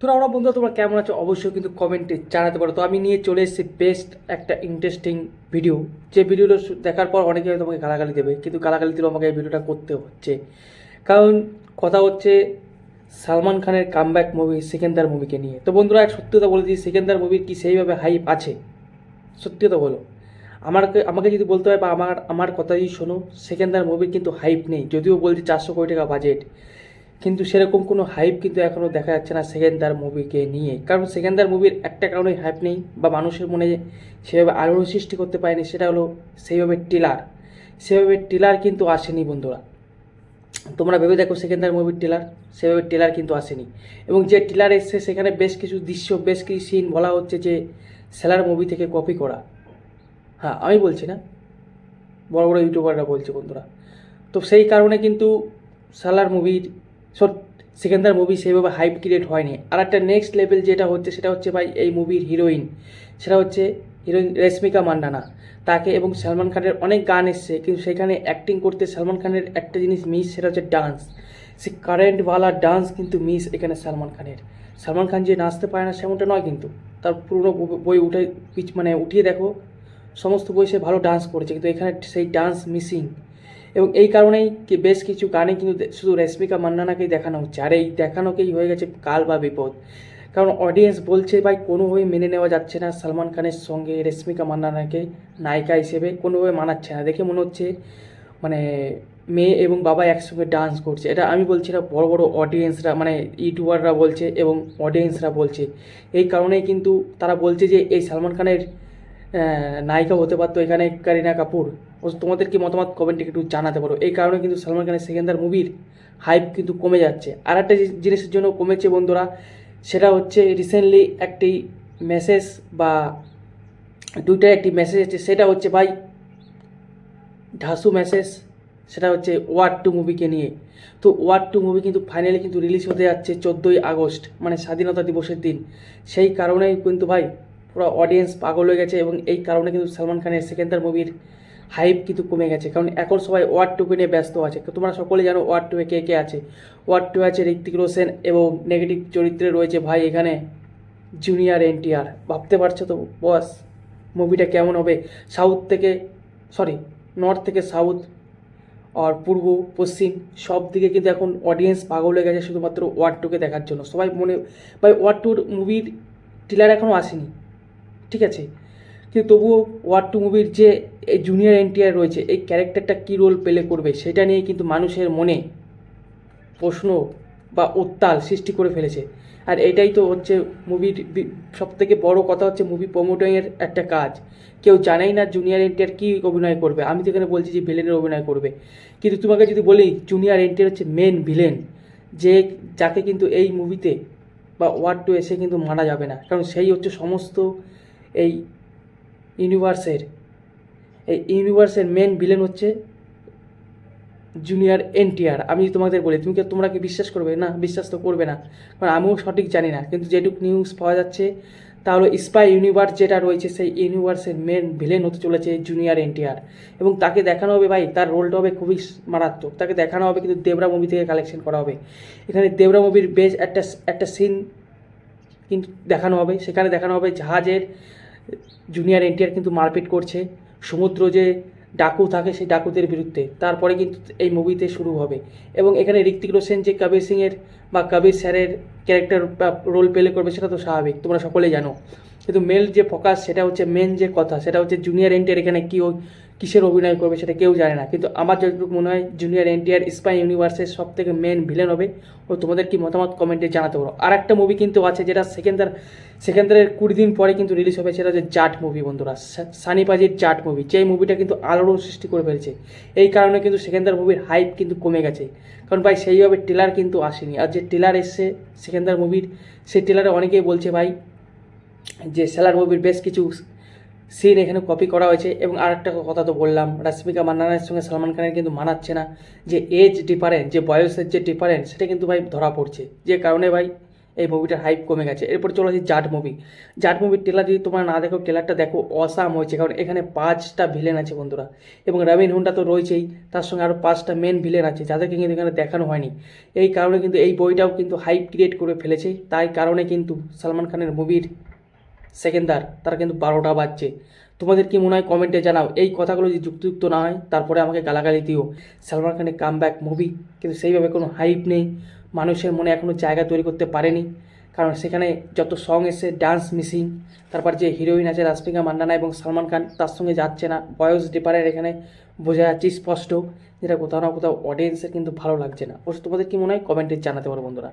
তোরা ওরা বন্ধুরা, তোমরা কেমন আছো? অবশ্যই কিন্তু কমেন্টে জানাতে পারো। তো আমি নিয়ে চলে এসেছি বেস্ট একটা ইন্টারেস্টিং ভিডিও যে ভিডিওটা দেখার পর অনেকে তোমাকে গালাগালি দেবে, কিন্তু গালাগালি দিলেও আমাকে এই ভিডিওটা করতে হচ্ছে। কারণ কথা হচ্ছে সালমান খানের কামব্যাক মুভি সেকেন্দার মুভিকে নিয়ে। তো বন্ধুরা, এক সত্যি কথা বলে দিই, সেকেন্দার মুভির কি সেইভাবে হাইপ আছে? সত্যি কথা বলো। আমাকে আমাকে যদি বলতে হয় বা আমার আমার কথাই শোনো, সেকেন্দার মুভির কিন্তু হাইপ নেই। যদিও বলছি চারশো কোটি টাকা বাজেট কিন্তু সেরকম কোনো হাইপ কিন্তু এখনও দেখা যাচ্ছে না সেকেন্দার মুভিকে নিয়ে। কারণ সেকেন্দার মুভির একটা কারণেই হাইপ নেই বা মানুষের মনে সেভাবে আলোড়ন সৃষ্টি করতে পারেনি, সেটা হলো সেইভাবে টিলার সেভাবে টিলার কিন্তু আসেনি বন্ধুরা। তোমরা ভেবে দেখো সেকেন্দার মুভির টেলার সেভাবে টেলার কিন্তু আসেনি। এবং যে টেলার এসছে, সেখানে বেশ কিছু দৃশ্য, বেশ কিছু সিন বলা হচ্ছে যে সেলার মুভি থেকে কপি করা। হ্যাঁ আমি বলছি না। বড় বড় ইউটিউবাররা বলছে বন্ধুরা। তো সেই কারণে কিন্তু সালার মুভির সেকেন্দার মুভি সেইভাবে হাইপ ক্রিয়েট হয়নি। আর একটা নেক্সট লেভেল যেটা হচ্ছে, সেটা হচ্ছে ভাই এই মুভির হিরোইন সেটা হচ্ছে হিরোইন রেশমিকা মান্ডানা তাকে এবং সালমান খানের অনেক গান এসছে, কিন্তু সেখানে অ্যাক্টিং করতে সালমান খানের একটা জিনিস মিস সেটা হচ্ছে ডান্স সে কারেন্টওয়ালা ডান্স কিন্তু মিস এখানে সালমান খানের। সালমান খান যে নাচতে পারে না, সেমনটা নয় কিন্তু। তার পুরনো বই উঠে পিছ মানে উঠিয়ে দেখো, সমস্ত বই সে ভালো ডান্স করেছে, কিন্তু এখানে সেই ডান্স মিসিং এবং এই কারণেই কি বেশ কিছু গানে কিন্তু শুধু রেশমিকা মান্নানাকেই দেখানো হচ্ছে। আর এই দেখানোকেই হয়ে গেছে কাল বা বিপদ। কারণ অডিয়েন্স বলছে, ভাই, কোনোভাবেই মেনে নেওয়া যাচ্ছে না সালমান খানের সঙ্গে রেশমিকা মান্নানাকে নায়িকা হিসেবে। কোনোভাবে মানাচ্ছে না। দেখে মনে হচ্ছে মানে মেয়ে এবং বাবা একসঙ্গে ডান্স করছে। এটা আমি বলছি না, বড় বড় অডিয়েন্সরা মানে ইউটিউবাররা বলছে এবং অডিয়েন্সরা বলছে। এই কারণেই কিন্তু তারা বলছে যে, এই সালমান খানের নায়িকা হতে পারতো এখানে কারিনা কাপুর। ও তোমাদের কি মতামত? কমেন্টে একটু জানাতে পারো। এই কারণে কিন্তু সালমান খানের সেকেন্দার মুভির হাইপ কিন্তু কমে যাচ্ছে। আর একটা জিনিসের জন্য কমেছে বন্ধুরা, সেটা হচ্ছে রিসেন্টলি একটি মেসেজ বা টুইটারে একটি মেসেজ আছে সেটা হচ্ছে, ভাই, ঢাসু মেসেজ সেটা হচ্ছে ওয়ার টু মুভিকে নিয়ে। তো ওয়ার টু মুভি কিন্তু ফাইনালি কিন্তু রিলিজ হতে যাচ্ছে চোদ্দোই আগস্ট মানে স্বাধীনতা দিবসের দিন। সেই কারণেই কিন্তু ভাই পুরো অডিয়েন্স পাগল হয়ে গেছে এবং এই কারণে কিন্তু সালমান খানের সেকেন্দার মুভির হাইপ কিন্তু কমে গেছে। কারণ এখন সবাই ওয়ার টুকে নিয়ে ব্যস্ত আছে। তোমরা সকলে জানো ওয়ার টুয়ে কে কে আছে। ওয়ার টু আছে ঋত্বিক রোশন এবং নেগেটিভ চরিত্রে রয়েছে ভাই এখানে জুনিয়র এনটিআর। ভাবতে পারছ তো বস মুভিটা কেমন হবে? সাউথ থেকে সরি নর্থ থেকে সাউথ আর পূর্ব, পশ্চিম সব দিকে কিন্তু এখন অডিয়েন্স পাগল হয়ে গেছে শুধুমাত্র ওয়ার টুকে দেখার জন্য। সবাই মনে, ভাই ওয়ার টুর মুভির ট্রেলার এখনও আসেনি। ঠিক আছে? কিন্তু তবুও ওয়ার টু মুভির যে জুনিয়র এনটিআর রয়েছে, এই ক্যারেক্টারটা কী রোল প্লে করবে সেটা নিয়ে কিন্তু মানুষের মনে প্রশ্ন বা উত্তাল সৃষ্টি করে ফেলেছে। আর এটাই তো হচ্ছে মুভির সব থেকে বড় কথা হচ্ছে মুভি প্রমোটিংয়ের একটা কাজ। কেউ জানেই না জুনিয়র এনটিআর কী অভিনয় করবে। আমি তো এখানে বলছি যে ভিলেনের অভিনয় করবে। কিন্তু তোমাকে যদি বলি জুনিয়র এনটিআর হচ্ছে মেন ভিলেন যে যাকে কিন্তু এই মুভিতে বা ওয়ার্ড টু এসে কিন্তু মানা যাবে না। কারণ সেই হচ্ছে সমস্ত এই ইউনিভার্সের এই ইউনিভার্সের মেন ভিলেন হচ্ছে জুনিয়র এনটিআর আমি তোমাদের বলি, তুমি তোমরা কি বিশ্বাস করবে? না, বিশ্বাস তো করবে না। কারণ আমিও সঠিক জানি না। কিন্তু যেটুকু নিউজ পাওয়া যাচ্ছে তাহলে স্পাই ইউনিভার্স যেটা রয়েছে, সেই ইউনিভার্সের মেন ভিলেন হতে চলেছে জুনিয়র এনটিআর এবং তাকে দেখানো হবে ভাই, তার রোলটা হবে খুবই মারাত্মক। তাকে দেখানো হবে কিন্তু দেবরা মুভি থেকে কালেকশন করা হবে। এখানে দেবরা মুভির বেশ একটা একটা সিন কিন্তু দেখানো হবে। সেখানে দেখানো হবে জাহাজের জুনিয়র এনটিআর কিন্তু মারপিট করছে। সমুদ্র যে ডাকু থাকে সেই ডাকুদের বিরুদ্ধে। তারপরে কিন্তু এই মুভিতে শুরু হবে। এবং এখানে ঋত্বিক রোশন, যে কবির সিংয়ের বা কবির স্যারের ক্যারেক্টার রোল প্লে করবে সেটা তো স্বাভাবিক। তোমরা সকলেই জানো। কিন্তু মেল যে ফোকাস, সেটা হচ্ছে মেন যে কথা, সেটা হচ্ছে জুনিয়র এনটিআর এখানে কী কিসের অভিনয় করবে সেটা কেউ জানে না। কিন্তু আমার যতটুকু মনে হয় জুনিয়র এনটিআর স্পাই ইউনিভার্সের সব থেকে মেন ভিলেন হবে। ও তোমাদের কি মতামত কমেন্টে জানাতে পারো। আর একটা মুভি কিন্তু আছে যেটা সেকেন্দার, সেকেন্দারের কুড়ি দিন পরে কিন্তু রিলিজ হবে, সেটা হচ্ছে জাট মুভি বন্ধুরা। সা- সানি পাজির জাট মুভি যেই মুভিটা কিন্তু আলোড়ন সৃষ্টি করে ফেলছে। এই কারণে কিন্তু সেকেন্দার মুভির হাইপ কিন্তু কমে গেছে। কারণ ভাই, সেইভাবে টেলার কিন্তু আসেনি। আর যে টেলার এসছে সেকেন্দার মুভির সেই টেলারে অনেকেই বলছে ভাই, যে সেলার মুভির বেশ কিছু সিন এখানে কপি করা হয়েছে এবং আর একটা কথা তো বললাম, রাশ্মিকা মান্নানের সঙ্গে সালমান খানের কিন্তু মানাচ্ছে না। যে এজ ডিফারেন্ট যে বয়সের যে ডিফারেন্ট সেটা কিন্তু ভাই ধরা পড়ছে। যে কারণে ভাই এই মুভিটার হাইপ কমে গেছে। এরপর চলে আসি জাট মুভি জাট মুভির ট্রেলার যদি তোমরা না দেখো ট্রেলারটা দেখো অসাম হয়েছে, কারণ এখানে পাঁচটা ভিলেন আছে বন্ধুরা। এবং রবিন হুন্ডা তো রয়েছেই, তার সঙ্গে আরও পাঁচটা মেন ভিলেন আছে, যাদেরকে কিন্তু এখানে দেখানো হয়নি। এই কারণে কিন্তু এই বইটাও কিন্তু হাইপ ক্রিয়েট করে ফেলেছে। তাই কারণে কিন্তু সালমান খানের মুভির সেকেন্দার তারা কিন্তু বারোটা বাজছে। তোমাদের কি মনে হয় কমেন্টে জানাও। এই কথাগুলো যদি যুক্তিযুক্ত না হয়, তারপরে আমাকে গালাগালি দিও। সালমান খানের কাম ব্যাক মুভি কিন্তু সেইভাবে কোনো হাইপ নেই। মানুষের মনে এখনও জায়গা তৈরি করতে পারেনি। কারণ সেখানে যত সং এসে ডান্স মিসিং তারপর যে হিরোইন আছে রাশমিকা মান্ডানা এবং সালমান খান, তার সঙ্গে যাচ্ছে না। বয়স ডিপারের এখানে, বোঝা যাচ্ছে স্পষ্ট। যেটা কোথাও না কোথাও অডিয়েন্সের কিন্তু ভালো লাগছে না। অবশ্য তোমাদের কি মনে হয়? কমেন্টে জানাতে পারো বন্ধুরা।